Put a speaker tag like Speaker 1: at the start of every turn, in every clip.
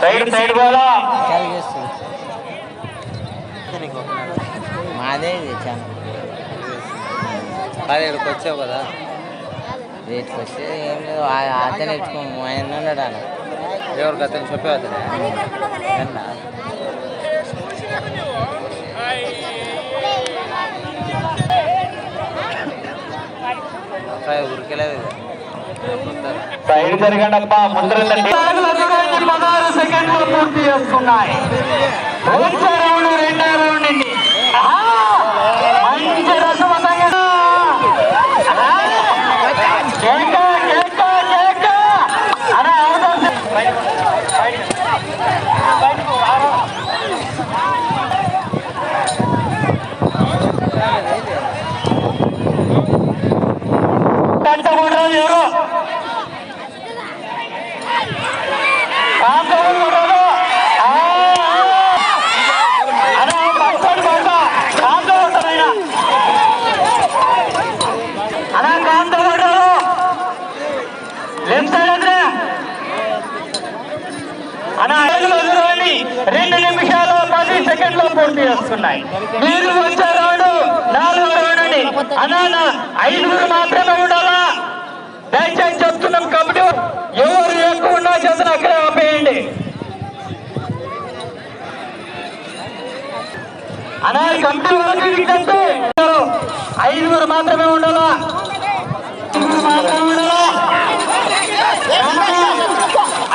Speaker 1: Side side పోలా
Speaker 2: మాదే channel
Speaker 3: పదిహేడుకి వచ్చావు కదా.
Speaker 2: రేట్కి వస్తే ఏం లేదు అతను ఎత్తుకోము ఆయన ఉన్నాడు అలా
Speaker 3: ఎవరికి అతను చెప్పే అతను? ఉరికెలేదు
Speaker 1: సైడ్ జరగండి అప్ప ముందర పదహారు సెకండ్లు పూర్తి చేస్తున్నాయి వచ్చే రౌండ్ రెండో రౌండ్ అండి మంచి రసవతంగా రెండు నిమిషాలు పది సెకండ్లు పూర్తి చేస్తున్నాయి మీరు వచ్చే రౌండ్ నాలుగో రౌండ్ అండి. ఐదుగురు మాత్రమే ఉండాలా? దయచేసి చెప్తున్నాం కాబట్టి ఎవరు ఎక్కువ ఉన్నా చేసిన అక్కడే ఆపేయండి. అనా కంపెనీ వాళ్ళకి ఐదుగురు మాత్రమే ఉండాలా? మాత్రమే ఉండాలా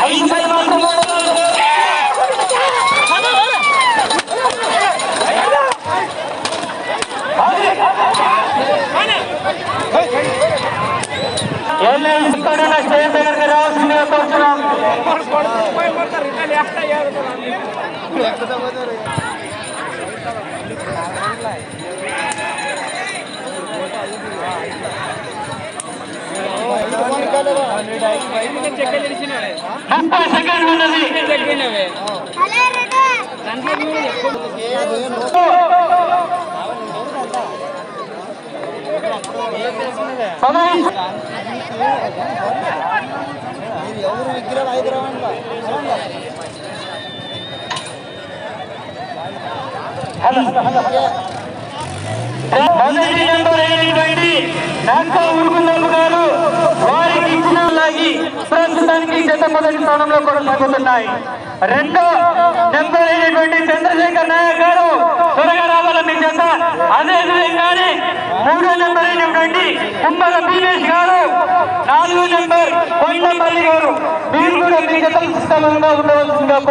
Speaker 1: ఐదు పది మాత్రమే ఉండాలా ఏం లేదు ఇక్కడ దగ్గరికి రావాల్సిందిగా కోరుతున్నాం ముప్పై సెకండ్లు ఉన్నది
Speaker 2: ఎవరు విగ్రహాలు హైదరాబాద్
Speaker 1: మొదటి గారు వారికి ఇచ్చిన లాగి ప్రస్తుతానికి జత మొదటి స్థానంలో కొనసాగుతున్నాయి రెండో నెంబర్ అయినటువంటి చంద్రశేఖర్ నాయక్ గారు త్వరగా రావాలని జత అదే మూడో నెంబర్ అయినటువంటి కుంబల బీనేష్ గారు నాలుగో నెంబర్ కొండపల్లి గారు. మీరు కూడా మీ జత స్థానంలో ఉండవలసిందిగా